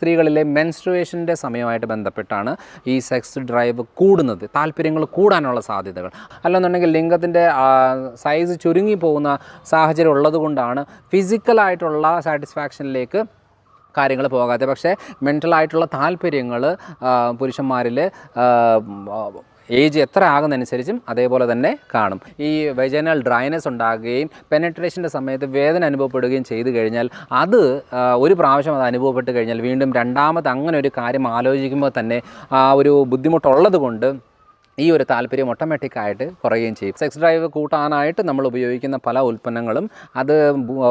സ്ത്രീകളിലെ മെൻസ്ട്രുവേഷന്റെ സമയമായിട്ട് ബന്ധപ്പെട്ടാണ് ഈ സെക്സ് ഡ്രൈവ് കൂടുന്നത് താല്പര്യങ്ങൾ കൂടാനുള്ള സാധ്യതകൾ. അല്ലെന്നുണ്ടെങ്കിൽ ലിംഗത്തിന്റെ സൈസ് ചുരുങ്ങി പോകുന്ന സാഹചര്യം ഉള്ളതുകൊണ്ടാണ് ഫിസിക്കലായിട്ടുള്ള സാറ്റിസ്ഫാക്ഷനിലേക്ക് കാര്യങ്ങൾ പോകാതെ പക്ഷേ മെന്റലായിട്ടുള്ള താല്പര്യങ്ങൾ പുരുഷന്മാരിൽ ഏജ് എത്ര ആകുന്നതനുസരിച്ചും അതേപോലെ തന്നെ കാണും. ഈ വെജനൽ ഡ്രൈനസ് ഉണ്ടാകുകയും പെനട്രേഷന്റെ സമയത്ത് വേദന അനുഭവപ്പെടുകയും ചെയ്തു കഴിഞ്ഞാൽ അത് ഒരു പ്രാവശ്യം അത് അനുഭവപ്പെട്ട് കഴിഞ്ഞാൽ വീണ്ടും രണ്ടാമത് അങ്ങനെ ഒരു കാര്യം ആലോചിക്കുമ്പോൾ തന്നെ ആ ഒരു ബുദ്ധിമുട്ടുള്ളത് കൊണ്ട് ഈ ഒരു താല്പര്യം ഓട്ടോമാറ്റിക്കായിട്ട് കുറയുകയും ചെയ്യും. സെക്സ് ഡ്രൈവ് കൂട്ടാനായിട്ട് നമ്മൾ ഉപയോഗിക്കുന്ന പല ഉൽപ്പന്നങ്ങളും അത്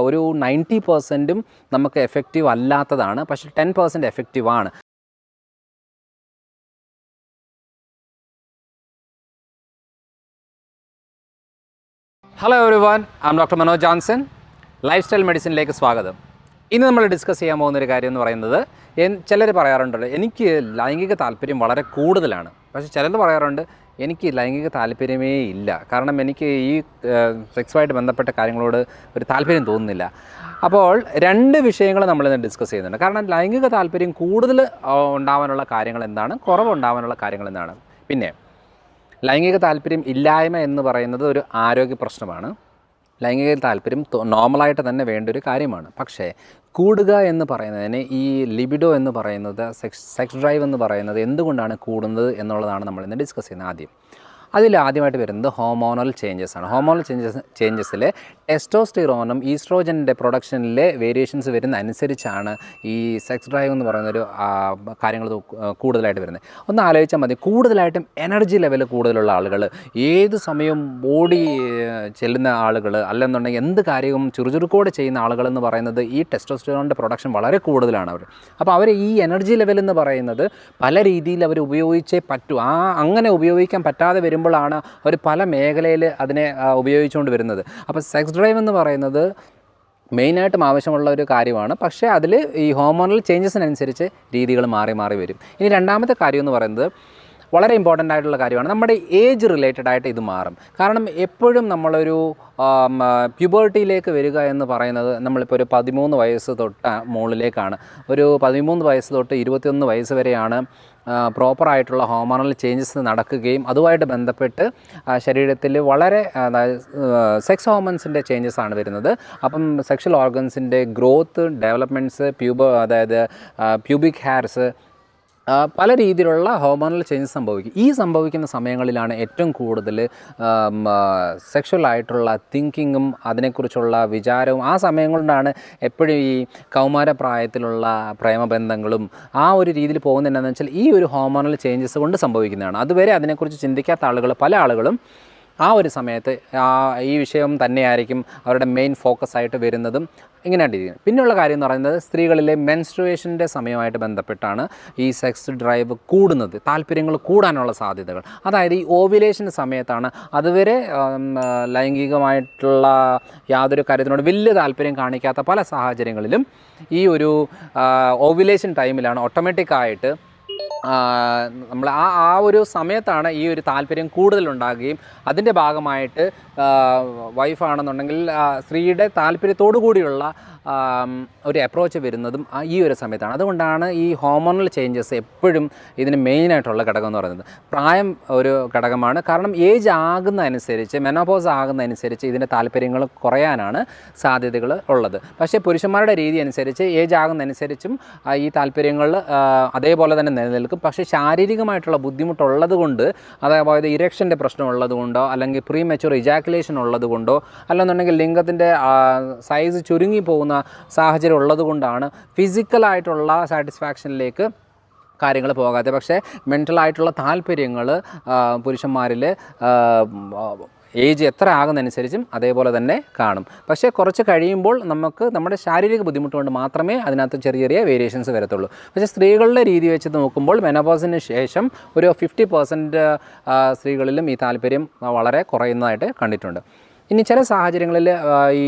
ഒരു നയന്റി പെർസെന്റും നമുക്ക് എഫക്റ്റീവ് അല്ലാത്തതാണ്. പക്ഷേ ten percent effective hello everyone am doctor Manoj Johnson lifestyle മെഡിസിനിലേക്ക് സ്വാഗതം. ഇന്ന് നമ്മൾ ഡിസ്കസ് ചെയ്യാൻ പോകുന്ന ഒരു കാര്യം എന്ന് പറയുന്നത് ചിലർ പറയാറുണ്ടല്ലോ എനിക്ക് ലൈംഗിക താല്പര്യം വളരെ കൂടുതലാണ്. പക്ഷേ ചിലർ പറയാറുണ്ട് എനിക്ക് ലൈംഗിക താല്പര്യമേ ഇല്ല. കാരണം എനിക്ക് ഈ സെക്സുമായിട്ട് ബന്ധപ്പെട്ട കാര്യങ്ങളോട് ഒരു താല്പര്യം തോന്നുന്നില്ല. അപ്പോൾ രണ്ട് വിഷയങ്ങൾ നമ്മളിന്ന് ഡിസ്കസ് ചെയ്യുന്നുണ്ട്. കാരണം ലൈംഗിക താല്പര്യം കൂടുതൽ ഉണ്ടാവാനുള്ള കാര്യങ്ങൾ എന്താണ്? കുറവുണ്ടാവാനുള്ള കാര്യങ്ങൾ എന്താണ്? പിന്നെ ലൈംഗിക താല്പര്യം ഇല്ലായ്മ എന്ന് പറയുന്നത് ഒരു ആരോഗ്യ പ്രശ്നമാണ്. ലൈംഗിക താല്പര്യം നോർമലായിട്ട് തന്നെ വേണ്ട ഒരു കാര്യമാണ്. പക്ഷേ കൂടുക എന്ന് പറയുന്നതിന് ഈ ലിബിഡോ എന്ന് പറയുന്നത് സെക്സ് സെക്സ് ഡ്രൈവ് എന്ന് പറയുന്നത് എന്തുകൊണ്ടാണ് കൂടുന്നത് എന്നുള്ളതാണ് നമ്മൾ ഇന്ന് ഡിസ്കസ് ചെയ്യുന്നത് ആദ്യം. അതിൽ ആദ്യമായിട്ട് വരുന്നത് ഹോമോണൽ ചേഞ്ചസ് ആണ്. ഹോമോണൽ ചേഞ്ചസ് ചേഞ്ചസിൽ ടെസ്റ്റോസ്റ്റിറോണും ഈസ്ട്രോജന്റെ പ്രൊഡക്ഷനിലെ വേരിയേഷൻസ് വരുന്ന അനുസരിച്ചാണ് ഈ സെക്സ് ഡ്രൈവ് എന്ന് പറയുന്നൊരു കാര്യങ്ങൾ കൂടുതലായിട്ട് വരുന്നത്. ഒന്ന് ആലോചിച്ചാൽ മതി. കൂടുതലായിട്ടും എനർജി ലെവൽ കൂടുതലുള്ള ആളുകൾ ഏത് സമയവും ബോഡി ചെല്ലുന്ന ആളുകൾ അല്ലെന്നുണ്ടെങ്കിൽ എന്ത് കാര്യവും ചുറുചുറുക്കോടെ ചെയ്യുന്ന ആളുകൾ എന്ന് പറയുന്നത് ഈ ടെസ്റ്റോസ്റ്റിറോണിന്റെ പ്രൊഡക്ഷൻ വളരെ കൂടുതലാണ് അവർ അപ്പോൾ അവർ ഈ എനർജി ലെവൽ എന്ന് പറയുന്നത് പല രീതിയിൽ അവർ ഉപയോഗിച്ചേ പറ്റൂ. ആ അങ്ങനെ ഉപയോഗിക്കാൻ പറ്റാതെ വരുമ്പോഴാണ് അവർ പല മേഖലയിൽ അതിനെ ഉപയോഗിച്ചുകൊണ്ട് വരുന്നത്. അപ്പോൾ സെക്സ് ഡ്രൈവ് എന്ന് പറയുന്നത് മെയിനായിട്ടും ആവശ്യമുള്ള ഒരു കാര്യമാണ്. പക്ഷേ അതിൽ ഈ ഹോർമോണൽ ചേഞ്ചസിനനുസരിച്ച് രീതികൾ മാറി മാറി വരും. ഇനി രണ്ടാമത്തെ കാര്യം എന്ന് പറയുന്നത് വളരെ ഇമ്പോർട്ടന്റ് ആയിട്ടുള്ള കാര്യമാണ്. നമ്മുടെ ഏജ് റിലേറ്റഡ് ആയിട്ട് ഇത് മാറും. കാരണം എപ്പോഴും നമ്മളൊരു പ്യുബേർട്ടിയിലേക്ക് വരിക എന്ന് പറയുന്നത് നമ്മളിപ്പോൾ ഒരു പതിമൂന്ന് വയസ്സ് തൊട്ട് മുകളിലേക്കാണ്. ഒരു പതിമൂന്ന് വയസ്സ് തൊട്ട് ഇരുപത്തിയൊന്ന് വയസ്സ് വരെയാണ് പ്രോപ്പറായിട്ടുള്ള ഹോമോണൽ ചേഞ്ചസ് നടക്കുകയും അതുമായിട്ട് ബന്ധപ്പെട്ട് ശരീരത്തിൽ വളരെ സെക്സ് ഹോർമോൺസിന്റെ ചേഞ്ചസ് ആണ് വരുന്നത്. അപ്പം സെക്ഷൽ ഓർഗൻസിന്റെ ഗ്രോത്ത് ഡെവലപ്മെന്റ്സ് പ്യൂബ അതായത് പ്യൂബിക് ഹെയർസ് പല രീതിയിലുള്ള ഹോർമോണൽ ചേഞ്ച് സംഭവിക്കും. ഈ സംഭവിക്കുന്ന സമയങ്ങളിലാണ് ഏറ്റവും കൂടുതൽ സെക്ഷൽ ആയിട്ടുള്ള തിങ്കിങ്ങും അതിനെക്കുറിച്ചുള്ള വിചാരവും ആ സമയം കൊണ്ടാണ് എപ്പോഴും ഈ കൗമാരപ്രായത്തിലുള്ള പ്രേമബന്ധങ്ങളും ആ ഒരു രീതിയിൽ പോകുന്നത് വെച്ചാൽ ഈ ഒരു ഹോർമോണൽ ചേഞ്ചസ് കൊണ്ട് സംഭവിക്കുന്നതാണ്. അതുവരെ അതിനെക്കുറിച്ച് ചിന്തിക്കാത്ത ആളുകൾ പല ആളുകളും ആ ഒരു സമയത്ത് ഈ വിഷയം തന്നെയായിരിക്കും അവരുടെ മെയിൻ ഫോക്കസ് ആയിട്ട് വരുന്നതും ഇങ്ങനെയായിട്ട് ഇരിക്കുന്നത് പിന്നെയുള്ള കാര്യം എന്ന് പറയുന്നത് സ്ത്രീകളിലെ മെൻസ്ട്രുവേഷന്റെ സമയമായിട്ട് ബന്ധപ്പെട്ടാണ് ഈ സെക്സ് ഡ്രൈവ് കൂടുന്നത് താല്പര്യങ്ങൾ കൂടാനുള്ള സാധ്യതകൾ. അതായത് ഈ ഓവിലേഷന്റെ സമയത്താണ് അതുവരെ ലൈംഗികമായിട്ടുള്ള യാതൊരു കാര്യത്തിനോട് വലിയ താല്പര്യം കാണിക്കാത്ത പല സാഹചര്യങ്ങളിലും ഈ ഒരു ഓവിലേഷൻ ടൈമിലാണ് ഓട്ടോമാറ്റിക്കായിട്ട് നമ്മൾ ആ ആ ഒരു സമയത്താണ് ഈ ഒരു താല്പര്യം കൂടുതലുണ്ടാകുകയും അതിന്റെ ഭാഗമായിട്ട് വൈഫാണെന്നുണ്ടെങ്കിൽ സ്ത്രീയുടെ താല്പര്യത്തോടു കൂടിയുള്ള ഒരു അപ്രോച്ച് വരുന്നതും ഈ ഒരു സമയത്താണ്. അതുകൊണ്ടാണ് ഈ ഹോമോണൽ ചേഞ്ചസ് എപ്പോഴും ഇതിന് മെയിനായിട്ടുള്ള ഘടകം എന്ന് പറയുന്നത്. പ്രായം ഒരു ഘടകമാണ്. കാരണം ഏജ് ആകുന്നതനുസരിച്ച് മെനോപോസ് ആകുന്നതനുസരിച്ച് ഇതിന്റെ താല്പര്യങ്ങൾ കുറയാനാണ് സാധ്യതകൾ ഉള്ളത്. പക്ഷേ പുരുഷന്മാരുടെ രീതി അനുസരിച്ച് ഏജ് ആകുന്നതനുസരിച്ചും ഈ താല്പര്യങ്ങൾ അതേപോലെ തന്നെ നിലനിൽക്കും. പക്ഷേ ശാരീരികമായിട്ടുള്ള ബുദ്ധിമുട്ടുള്ളത് കൊണ്ട് അതായത് ഇരക്ഷന്റെ പ്രശ്നം ഉള്ളത് കൊണ്ടോ അല്ലെങ്കിൽ പ്രീ മെച്ചുർ ഇജാക്കുലേഷൻ ഉള്ളത് കൊണ്ടോ അല്ലെന്നുണ്ടെങ്കിൽ ലിംഗത്തിന്റെ സൈസ് ചുരുങ്ങി പോകുന്ന സാഹചര്യം ഉള്ളത് കൊണ്ടാണ് ഫിസിക്കലായിട്ടുള്ള സാറ്റിസ്ഫാക്ഷനിലേക്ക് കാര്യങ്ങൾ പോകാതെ പക്ഷേ മെന്റലായിട്ടുള്ള താല്പര്യങ്ങൾ പുരുഷന്മാരിൽ ഏജ് എത്ര ആകുന്നതനുസരിച്ചും അതേപോലെ തന്നെ കാണും. പക്ഷേ കുറച്ച് കഴിയുമ്പോൾ നമുക്ക് നമ്മുടെ ശാരീരിക ബുദ്ധിമുട്ട് കൊണ്ട് മാത്രമേ അതിനകത്ത് ചെറിയ ചെറിയ വേരിയേഷൻസ് വരത്തുള്ളൂ. പക്ഷേ സ്ത്രീകളുടെ രീതി വെച്ച് നോക്കുമ്പോൾ മെനോപോസിന് ശേഷം ഒരു ഫിഫ്റ്റി പെർസെന്റ് സ്ത്രീകളിലും ഈ താല്പര്യം വളരെ കുറയുന്നതായിട്ട് കണ്ടിട്ടുണ്ട്. ഇനി ചില സാഹചര്യങ്ങളിൽ ഈ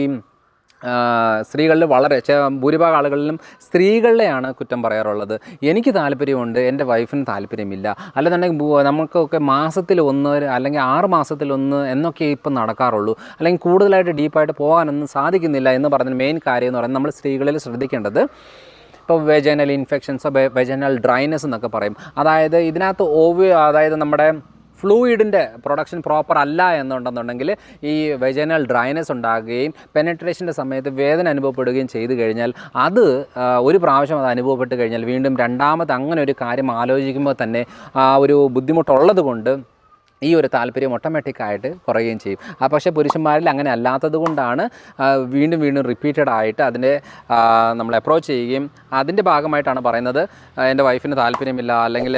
സ്ത്രീകളിൽ വളരെ ഭൂരിഭാഗം ആളുകളിലും സ്ത്രീകളിലെയാണ് കുറ്റം പറയാറുള്ളത്. എനിക്ക് താല്പര്യമുണ്ട് എന്റെ വൈഫിന് താല്പര്യമില്ല. അല്ലെന്നുണ്ടെങ്കിൽ നമുക്കൊക്കെ മാസത്തിൽ ഒന്ന് അല്ലെങ്കിൽ ആറ് മാസത്തിൽ ഒന്ന് എന്നൊക്കെ ഇപ്പം നടക്കാറുള്ളൂ. അല്ലെങ്കിൽ കൂടുതലായിട്ട് ഡീപ്പായിട്ട് പോകാനൊന്നും സാധിക്കുന്നില്ല എന്ന് പറഞ്ഞ മെയിൻ കാര്യം എന്ന് പറയുന്നത് നമ്മൾ സ്ത്രീകളിൽ ശ്രദ്ധിക്കേണ്ടത് ഇപ്പോൾ വെജനൽ ഇൻഫെക്ഷൻസ് വെജനൽ ഡ്രൈനസ് എന്നൊക്കെ പറയും. അതായത് ഇതിനകത്ത് ഓവ് അതായത് നമ്മുടെ ഫ്ലൂയിഡിന്റെ പ്രൊഡക്ഷൻ പ്രോപ്പർ അല്ല എന്നുണ്ടെന്നുണ്ടെങ്കിൽ ഈ വെജനൽ ഡ്രൈനസ് ഉണ്ടാകുകയും പെനട്രേഷന്റെ സമയത്ത് വേദന അനുഭവപ്പെടുകയും ചെയ്തു കഴിഞ്ഞാൽ അത് ഒരു പ്രാവശ്യം അത് അനുഭവപ്പെട്ട് കഴിഞ്ഞാൽ വീണ്ടും രണ്ടാമത് അങ്ങനെ ഒരു കാര്യം ആലോചിക്കുമ്പോൾ തന്നെ ആ ഒരു ബുദ്ധിമുട്ടുള്ളത് കൊണ്ട് ഈ ഒരു താല്പര്യം ഓട്ടോമാറ്റിക്കായിട്ട് കുറയുകയും ചെയ്യും. ആ പക്ഷേ പുരുഷന്മാരിൽ അങ്ങനെ അല്ലാത്തത് കൊണ്ടാണ് വീണ്ടും വീണ്ടും റിപ്പീറ്റഡ് ആയിട്ട് അതിനെ നമ്മൾ അപ്രോച്ച് ചെയ്യുകയും അതിന്റെ ഭാഗമായിട്ടാണ് പറയുന്നത് എന്റെ വൈഫിന് താല്പര്യമില്ല അല്ലെങ്കിൽ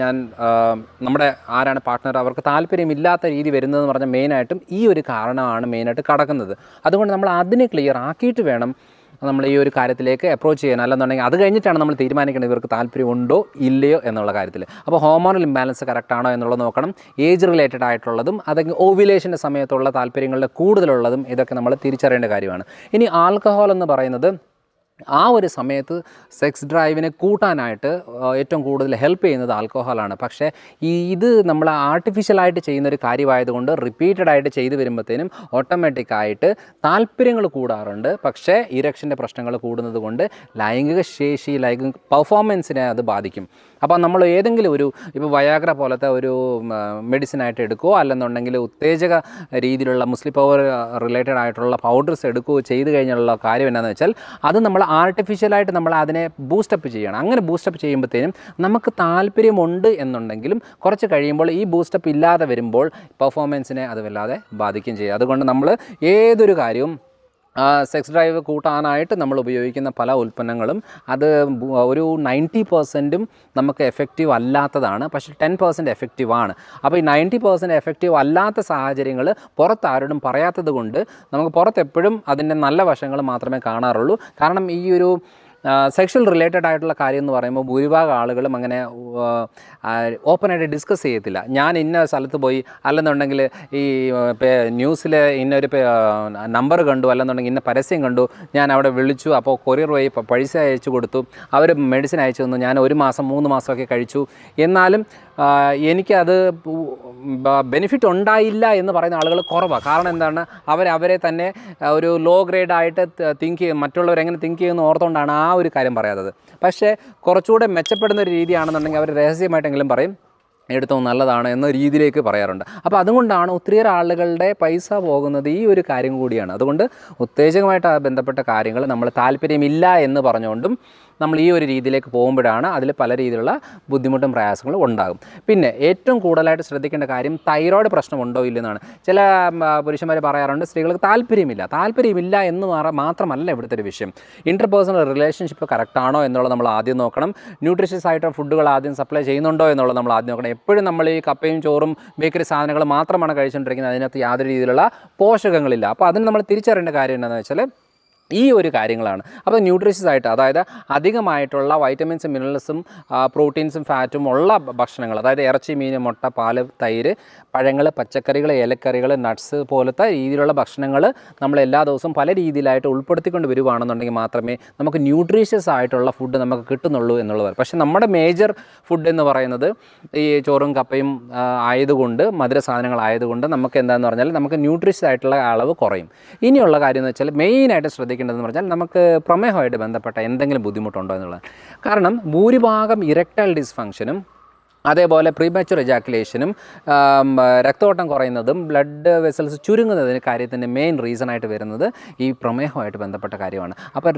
ഞാൻ നമ്മുടെ ആരാണ് പാർട്ട്ണർ അവർക്ക് താല്പര്യമില്ലാത്ത രീതി വരുന്നതെന്ന് പറഞ്ഞാൽ മെയിനായിട്ടും ഈ ഒരു കാരണമാണ് മെയിനായിട്ട് കടക്കുന്നത്. അതുകൊണ്ട് നമ്മൾ അതിനെ ക്ലിയർ ആക്കിയിട്ട് വേണം നമ്മൾ ഈ ഒരു കാര്യത്തിലേക്ക് അപ്രോച്ച് ചെയ്യാൻ. അല്ലെന്നുണ്ടെങ്കിൽ അത് കഴിഞ്ഞിട്ടാണ് നമ്മൾ തീരുമാനിക്കേണ്ടത് ഇവർക്ക് താല്പര്യമുണ്ടോ ഇല്ലയോ എന്നുള്ള കാര്യത്തിൽ. അപ്പോൾ ഹോമോണൽ ഇംബാലൻസ് കറക്റ്റ് ആണോ എന്നുള്ളത് നോക്കണം. ഏജ് റിലേറ്റഡ് ആയിട്ടുള്ളതും അതെങ്കിൽ ഓവിലേഷന്റെ സമയത്തുള്ള താല്പര്യങ്ങളുടെ കൂടുതലുള്ളതും ഇതൊക്കെ നമ്മൾ തിരിച്ചറിയേണ്ട കാര്യമാണ്. ഇനി ആൽക്കഹോൾ എന്ന് പറയുന്നത് ആ ഒരു സമയത്ത് സെക്സ് ഡ്രൈവിനെ കൂട്ടാനായിട്ട് ഏറ്റവും കൂടുതൽ ഹെൽപ്പ് ചെയ്യുന്നത് ആൽക്കോഹോളാണ് പക്ഷേ ഈ ഇത് നമ്മൾ ആർട്ടിഫിഷ്യലായിട്ട് ചെയ്യുന്ന ഒരു കാര്യമായതുകൊണ്ട് റിപ്പീറ്റഡായിട്ട് ചെയ്തു വരുമ്പോഴത്തേനും ഓട്ടോമാറ്റിക്കായിട്ട് താല്പര്യങ്ങൾ കൂടാറുണ്ട്. പക്ഷേ ഇരക്ഷന്റെ പ്രശ്നങ്ങൾ കൂടുന്നത് കൊണ്ട് ലൈംഗിക ശേഷി ലൈംഗിക പെർഫോമൻസിനെ അത് ബാധിക്കും. അപ്പോൾ നമ്മൾ ഏതെങ്കിലും ഒരു ഇപ്പോൾ വയാഗ്ര പോലത്തെ ഒരു മെഡിസിനായിട്ട് എടുക്കുകയോ അല്ലെന്നുണ്ടെങ്കിൽ ഉത്തേജക രീതിയിലുള്ള മുസ്ലിം പവർ റിലേറ്റഡ് ആയിട്ടുള്ള പൗഡേഴ്സ് എടുക്കുകയോ ചെയ്ത് കഴിഞ്ഞുള്ള കാര്യം എന്താണെന്ന് വെച്ചാൽ അത് നമ്മൾ ആർട്ടിഫിഷ്യലായിട്ട് നമ്മൾ അതിനെ ബൂസ്റ്റപ്പ് ചെയ്യണം. അങ്ങനെ ബൂസ്റ്റപ്പ് ചെയ്യുമ്പോഴത്തേനും നമുക്ക് താല്പര്യമുണ്ട് എന്നുണ്ടെങ്കിലും കുറച്ച് കഴിയുമ്പോൾ ഈ ബൂസ്റ്റപ്പ് ഇല്ലാതെ വരുമ്പോൾ പെർഫോമൻസിനെ അത് വല്ലാതെ ബാധിക്കുകയും ചെയ്യും. അതുകൊണ്ട് നമ്മൾ ഏതൊരു കാര്യവും സെക്സ് ഡ്രൈവ് കൂട്ടാനായിട്ട് നമ്മൾ ഉപയോഗിക്കുന്ന പല ഉൽപ്പന്നങ്ങളും അത് ഒരു നയന്റി പെർസെന്റും നമുക്ക് എഫക്റ്റീവ് അല്ലാത്തതാണ്. പക്ഷേ ടെൻ പെർസെന്റ് എഫക്റ്റീവ് ആണ്. അപ്പോൾ ഈ നയന്റി പെർസെന്റ് എഫക്റ്റീവ് അല്ലാത്ത സാഹചര്യങ്ങൾ പുറത്ത് ആരോടും പറയാത്തത് കൊണ്ട് നമുക്ക് പുറത്തെപ്പോഴും അതിന്റെ നല്ല വശങ്ങൾ മാത്രമേ കാണാറുള്ളൂ. കാരണം ഈ ഒരു സെക്ഷൽ റിലേറ്റഡ് ആയിട്ടുള്ള കാര്യം എന്ന് പറയുമ്പോൾ ഭൂരിഭാഗം ആളുകളും അങ്ങനെ ഓപ്പണായിട്ട് ഡിസ്കസ് ചെയ്യത്തില്ല. ഞാൻ ഇന്ന സ്ഥലത്ത് പോയി അല്ലെന്നുണ്ടെങ്കിൽ ഈ ന്യൂസിൽ ഇന്നൊരു നമ്പർ കണ്ടു അല്ലെന്നുണ്ടെങ്കിൽ ഇന്ന പരസ്യം കണ്ടു ഞാൻ അവിടെ വിളിച്ചു അപ്പോൾ കൊറിയർ വഴി പൈസ അയച്ചു കൊടുത്തു അവർ മെഡിസിൻ അയച്ചു തന്നു ഞാൻ ഒരു മാസം മൂന്ന് മാസമൊക്കെ കഴിച്ചു. എന്നാലും എനിക്കത് ബെനിഫിറ്റ് ഉണ്ടായില്ല എന്ന് പറയുന്ന ആളുകൾ കുറവാണ് കാരണം എന്താണ്? അവർ അവരെ തന്നെ ഒരു ലോ ഗ്രേഡായിട്ട് തിങ്ക് ചെയ്യും മറ്റുള്ളവരെങ്ങനെ തിങ്ക് ചെയ്യുമെന്ന് ഓർത്തുകൊണ്ടാണ് ആ ഒരു കാര്യം പറയാത്തത്. പക്ഷേ കുറച്ചുകൂടെ മെച്ചപ്പെടുന്ന ഒരു രീതിയാണെന്നുണ്ടെങ്കിൽ അവർ രഹസ്യമായിട്ടെങ്കിലും പറയും എടുത്തോ നല്ലതാണ് എന്ന രീതിയിലേക്ക് പറയാറുണ്ട്. അപ്പോൾ അതുകൊണ്ടാണ് ഒത്തിരിയേറെ ആളുകളുടെ പൈസ പോകുന്നത് ഈ ഒരു കാര്യം കൂടിയാണ്. അതുകൊണ്ട് ഉത്തേജകമായിട്ട് ബന്ധപ്പെട്ട കാര്യങ്ങൾ നമ്മൾ താല്പര്യമില്ല എന്ന് പറഞ്ഞുകൊണ്ടും നമ്മൾ ഈ ഒരു രീതിയിലേക്ക് പോകുമ്പോഴാണ് അതിൽ പല രീതിയിലുള്ള ബുദ്ധിമുട്ടും പ്രയാസങ്ങളും ഉണ്ടാകും. പിന്നെ ഏറ്റവും കൂടുതലായിട്ട് ശ്രദ്ധിക്കേണ്ട കാര്യം തൈറോയ്ഡ് പ്രശ്നമുണ്ടോ ഇല്ലെന്നാണ്. ചില പുരുഷന്മാർ പറയാറുണ്ട് സ്ത്രീകൾക്ക് താല്പര്യമില്ല. താല്പര്യമില്ല എന്ന് മാത്രമല്ല ഇവിടുത്തെ ഒരു വിഷയം. ഇന്റർപേഴ്സണൽ റിലേഷൻഷിപ്പ് കറക്റ്റാണോ എന്നുള്ളത് നമ്മൾ ആദ്യം നോക്കണം. ന്യൂട്രീഷ്യസ് ആയിട്ട് ഫുഡുകൾ ആദ്യം സപ്ലൈ ചെയ്യുന്നുണ്ടോ എന്നുള്ളത് നമ്മൾ ആദ്യം നോക്കണം. എപ്പോഴും നമ്മൾ ഈ കപ്പയും ചോറും ബേക്കറി സാധനങ്ങൾ മാത്രമാണ് കഴിച്ചുകൊണ്ടിരിക്കുന്നത്. അതിനകത്ത് യാതൊരു രീതിയിലുള്ള പോഷകങ്ങളില്ല. അപ്പോൾ അതിന് നമ്മൾ തിരിച്ചറിയേണ്ട കാര്യം എന്താണെന്ന് വെച്ചാൽ ഈ ഒരു കാര്യങ്ങളാണ്. അപ്പോൾ ന്യൂട്രീഷ്യസ് ആയിട്ട് അതായത് അധികമായിട്ടുള്ള വൈറ്റമിൻസും മിനറൽസും പ്രോട്ടീൻസും ഫാറ്റും ഉള്ള ഭക്ഷണങ്ങൾ അതായത് ഇറച്ചി മീൻ മുട്ട പാൽ തൈര് പഴങ്ങൾ പച്ചക്കറികൾ ഇലക്കറികൾ നട്ട്സ് പോലത്തെ രീതിയിലുള്ള ഭക്ഷണങ്ങൾ നമ്മൾ എല്ലാ ദിവസവും പല രീതിയിലായിട്ട് ഉൾപ്പെടുത്തിക്കൊണ്ട് വരുവാണെന്നുണ്ടെങ്കിൽ മാത്രമേ നമുക്ക് ന്യൂട്രീഷ്യസ് ആയിട്ടുള്ള ഫുഡ് നമുക്ക് കിട്ടുന്നുള്ളൂ എന്നുള്ളത് പക്ഷേ നമ്മുടെ മേജർ ഫുഡ് എന്ന് പറയുന്നത് ഈ ചോറും കപ്പയും ആയതുകൊണ്ട് മധുര സാധനങ്ങളായതുകൊണ്ട് നമുക്ക് എന്താണെന്ന് പറഞ്ഞാൽ നമുക്ക് ന്യൂട്രീഷ്യസ് ആയിട്ടുള്ള അളവ് കുറയും. ഇനിയുള്ള കാര്യം എന്ന് വെച്ചാൽ മെയിനായിട്ട് ശ്രദ്ധിക്കേണ്ടതെന്ന് പറഞ്ഞാൽ നമുക്ക് പ്രമേഹമായിട്ട് ബന്ധപ്പെട്ട എന്തെങ്കിലും ബുദ്ധിമുട്ടുണ്ടോ എന്നുള്ളത് കാരണം ഭൂരിഭാഗം ഇറക്ടൈൽ ഡിസ്ഫങ്ഷനും അതേപോലെ പ്രീമാച്ചുർ എജാക്കുലേഷനും രക്തോട്ടം കുറയുന്നതും ബ്ലഡ് വെസൽസ് ചുരുങ്ങുന്നതിന് കാര്യത്തിന്റെ മെയിൻ റീസണായിട്ട് വരുന്നത് ഈ പ്രമേഹമായിട്ട് ബന്ധപ്പെട്ട കാര്യമാണ്. അപ്പോൾ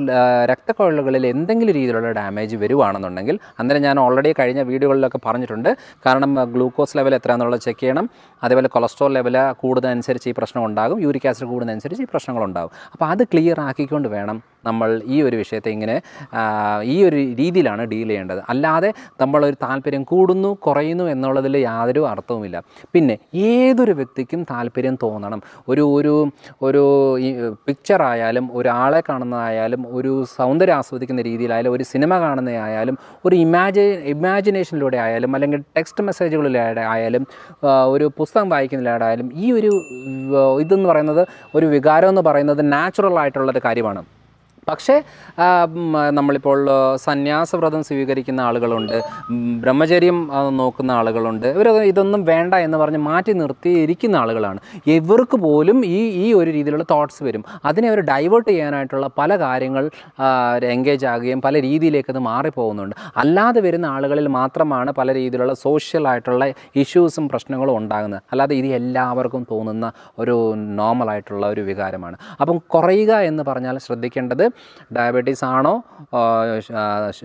രക്തക്കൊഴലുകളിൽ എന്തെങ്കിലും രീതിയിലുള്ള ഡാമേജ് വരുവാണെന്നുണ്ടെങ്കിൽ അന്നേരം ഞാൻ ഓൾറെഡി കഴിഞ്ഞ വീഡിയോകളിലൊക്കെ പറഞ്ഞിട്ടുണ്ട്. കാരണം ഗ്ലൂക്കോസ് ലെവൽ എത്രയാണെന്നുള്ളത് ചെക്ക് ചെയ്യണം. അതേപോലെ കൊളസ്ട്രോൾ ലെവൽ കൂടുന്നതനുസരിച്ച് ഈ പ്രശ്നം ഉണ്ടാകും. യൂരിക് ആസിഡ് കൂടുന്നതനുസരിച്ച് ഈ പ്രശ്നങ്ങളുണ്ടാകും അപ്പോൾ അത് ക്ലിയർ ആക്കിക്കൊണ്ട് വേണം നമ്മൾ ഈ ഒരു വിഷയത്തെ ഇങ്ങനെ ഈ ഒരു രീതിയിലാണ് ഡീൽ ചെയ്യേണ്ടത്. അല്ലാതെ നമ്മളൊരു താല്പര്യം കൂടുന്നു കുറയുന്നു എന്നുള്ളതിൽ യാതൊരു അർത്ഥവുമില്ല. പിന്നെ ഏതൊരു വ്യക്തിക്കും താല്പര്യം തോന്നണം. ഒരു ഒരു ഒരു പിക്ചർ ആയാലും ഒരാളെ കാണുന്നതായാലും ഒരു സൗന്ദര്യം ആസ്വദിക്കുന്ന രീതിയിലായാലും ഒരു സിനിമ കാണുന്നതായാലും ഒരു ഇമാജി ഇമാജിനേഷനിലൂടെ ആയാലും അല്ലെങ്കിൽ ടെക്സ്റ്റ് മെസ്സേജുകളിലൂടെ ആയാലും ഒരു പുസ്തകം വായിക്കുന്നതിലൂടെ ആയാലും ഈ ഒരു ഇതെന്ന് പറയുന്നത് ഒരു വികാരം എന്ന് പറയുന്നത് നാച്ചുറൽ ആയിട്ടുള്ളൊരു കാര്യമാണ്. പക്ഷേ നമ്മളിപ്പോൾ സന്യാസവ്രതം സ്വീകരിക്കുന്ന ആളുകളുണ്ട് ബ്രഹ്മചര്യം നോക്കുന്ന ആളുകളുണ്ട്. ഇവർ ഇതൊന്നും വേണ്ട എന്ന് പറഞ്ഞ് മാറ്റി നിർത്തിയിരിക്കുന്ന ആളുകളാണ്. ഇവർക്ക് പോലും ഈ ഈ ഒരു രീതിയിലുള്ള തോട്ട്സ് വരും. അതിനെ അവർ ഡൈവേർട്ട് ചെയ്യാനായിട്ടുള്ള പല കാര്യങ്ങൾ എൻഗേജ് ആകുകയും പല രീതിയിലേക്ക് അത് മാറിപ്പോകുന്നുണ്ട്. അല്ലാതെ വരുന്ന ആളുകളിൽ മാത്രമാണ് പല രീതിയിലുള്ള സോഷ്യൽ ആയിട്ടുള്ള ഇഷ്യൂസും പ്രശ്നങ്ങളും ഉണ്ടാകുന്നത്. അല്ലാതെ ഇത് എല്ലാവർക്കും തോന്നുന്ന ഒരു നോർമലായിട്ടുള്ള ഒരു വികാരമാണ്. അപ്പം കുറയുക എന്ന് പറഞ്ഞാൽ ശ്രദ്ധിക്കേണ്ടത് ഡയബറ്റീസ് ആണോ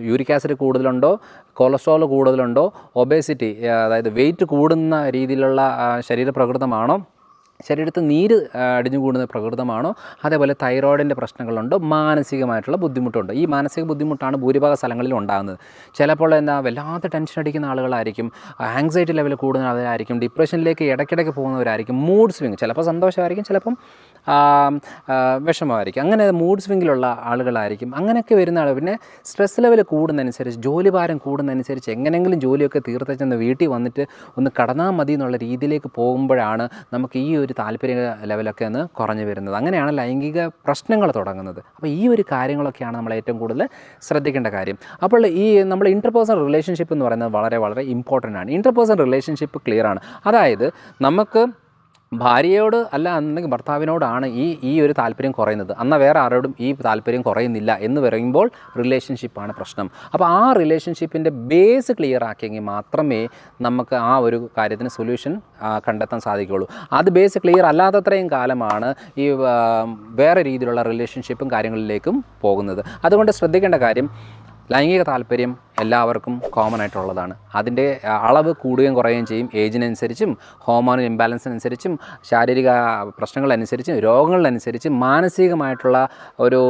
യൂരിക് ആസിഡ് കൂടുതലുണ്ടോ കൊളസ്ട്രോൾ കൂടുതലുണ്ടോ ഒബേസിറ്റി അതായത് വെയിറ്റ് കൂടുന്ന രീതിയിലുള്ള ശരീരപ്രകൃതമാണോ? ശരീരത്തിൽ നീര് അടിഞ്ഞു കൂടുന്ന പ്രകൃതമാണോ? അതേപോലെ തൈറോയിഡിന്റെ പ്രശ്നങ്ങളുണ്ടോ? മാനസികമായിട്ടുള്ള ബുദ്ധിമുട്ടുണ്ടോ? ഈ മാനസിക ബുദ്ധിമുട്ടാണ് ഭൂരിഭാഗ സ്ഥലങ്ങളിൽ ഉണ്ടാകുന്നത്. ചിലപ്പോൾ എന്താ വല്ലാത്ത ടെൻഷൻ അടിക്കുന്ന ആളുകളായിരിക്കും ആങ്സൈറ്റി ലെവൽ കൂടുന്ന ആളുകളായിരിക്കും ഡിപ്രഷനിലേക്ക് ഇടയ്ക്കിടയ്ക്ക് പോകുന്നവരായിരിക്കും മൂഡ് സ്വിങ്. ചിലപ്പോൾ സന്തോഷമായിരിക്കും ചിലപ്പം വിഷമമായിരിക്കും. അങ്ങനെ മൂഡ് സ്വിങ്ങിലുള്ള ആളുകളായിരിക്കും. അങ്ങനെയൊക്കെ വരുന്ന ആൾ പിന്നെ സ്ട്രെസ് ലെവൽ കൂടുന്നതനുസരിച്ച് ജോലി ഭാരം കൂടുന്നതനുസരിച്ച് എങ്ങനെയെങ്കിലും ജോലിയൊക്കെ തീർത്തച്ചെന്ന് വീട്ടിൽ വന്നിട്ട് ഒന്ന് കടന്നാൽ മതി എന്നുള്ള രീതിയിലേക്ക് പോകുമ്പോഴാണ് നമുക്ക് ഈ താല്പര്യ ലെവലൊക്കെ ഒന്ന് കുറഞ്ഞു വരുന്നത്. അങ്ങനെയാണ് ലൈംഗിക പ്രശ്നങ്ങൾ തുടങ്ങുന്നത്. അപ്പോൾ ഈ ഒരു കാര്യങ്ങളൊക്കെയാണ് നമ്മൾ ഏറ്റവും കൂടുതൽ ശ്രദ്ധിക്കേണ്ട കാര്യം. അപ്പോൾ ഈ നമ്മൾ ഇന്റർപേഴ്സണൽ റിലേഷൻഷിപ്പ് എന്ന് പറയുന്നത് വളരെ വളരെ ഇമ്പോർട്ടന്റ് ആണ്. ഇന്റർപേഴ്സണൽ റിലേഷൻഷിപ്പ് ക്ലിയർ ആണ്. അതായത് നമുക്ക് ഭാര്യയോട് അല്ല എന്നുണ്ടെങ്കിൽ ഭർത്താവിനോടാണ് ഈ ഈ ഒരു താല്പര്യം കുറയുന്നത്. എന്നാൽ വേറെ ആരോടും ഈ താല്പര്യം കുറയുന്നില്ല എന്ന് പറയുമ്പോൾ റിലേഷൻഷിപ്പാണ് പ്രശ്നം. അപ്പോൾ ആ റിലേഷൻഷിപ്പിന്റെ ബേസ് ക്ലിയർ ആക്കിയെങ്കിൽ മാത്രമേ നമുക്ക് ആ ഒരു കാര്യത്തിന് സൊല്യൂഷൻ കണ്ടെത്താൻ സാധിക്കുകയുള്ളൂ. അത് ബേസ് ക്ലിയർ അല്ലാത്തത്രയും കാലമാണ് ഈ വേറെ രീതിയിലുള്ള റിലേഷൻഷിപ്പും കാര്യങ്ങളിലേക്കും പോകുന്നത്. അതുകൊണ്ട് ശ്രദ്ധിക്കേണ്ട കാര്യം ലൈംഗിക താല്പര്യം എല്ലാവർക്കും കോമൺ ആയിട്ടുള്ളതാണ്. അതിന്റെ അളവ് കൂടുകയും കുറയുകയും ചെയ്യും. ഏജിനനുസരിച്ചും ഹോമോൺ ഇംബാലൻസിനനുസരിച്ചും ശാരീരിക പ്രശ്നങ്ങളനുസരിച്ചും രോഗങ്ങളനുസരിച്ചും മാനസികമായിട്ടുള്ള ഒരു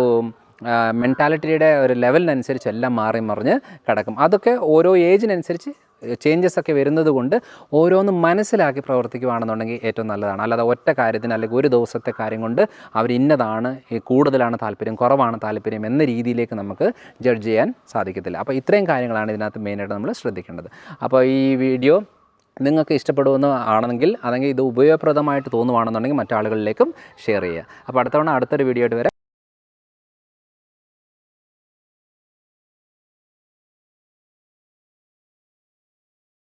മെന്റാലിറ്റിയുടെ ഒരു ലെവലിനനുസരിച്ച് എല്ലാം മാറി മറിഞ്ഞ് കിടക്കും. അതൊക്കെ ഓരോ ഏജിനനുസരിച്ച് ചേഞ്ചസ് ഒക്കെ വരുന്നത് കൊണ്ട് ഓരോന്നും മനസ്സിലാക്കി പ്രവർത്തിക്കുകയാണെന്നുണ്ടെങ്കിൽ ഏറ്റവും നല്ലതാണ്. അല്ലാതെ ഒറ്റ കാര്യത്തിന് അല്ലെങ്കിൽ ഒരു ദിവസത്തെ കാര്യം കൊണ്ട് അവർ ഇന്നതാണ് കൂടുതലാണ് താല്പര്യം കുറവാണ് താല്പര്യം എന്ന രീതിയിലേക്ക് നമുക്ക് ജഡ്ജ് ചെയ്യാൻ സാധിക്കത്തില്ല. അപ്പോൾ ഇത്രയും കാര്യങ്ങളാണ് ഇതിനകത്ത് മെയിനായിട്ട് നമ്മൾ ശ്രദ്ധിക്കേണ്ടത്. അപ്പോൾ ഈ വീഡിയോ നിങ്ങൾക്ക് ഇഷ്ടപ്പെടുമെന്ന് ആണെങ്കിൽ അല്ലെങ്കിൽ ഇത് ഉപയോഗപ്രദമായിട്ട് തോന്നുവാണെന്നുണ്ടെങ്കിൽ മറ്റാളുകളിലേക്കും ഷെയർ ചെയ്യുക. അപ്പോൾ അടുത്തവണ അടുത്തൊരു വീഡിയോ ആയിട്ട് വരാം.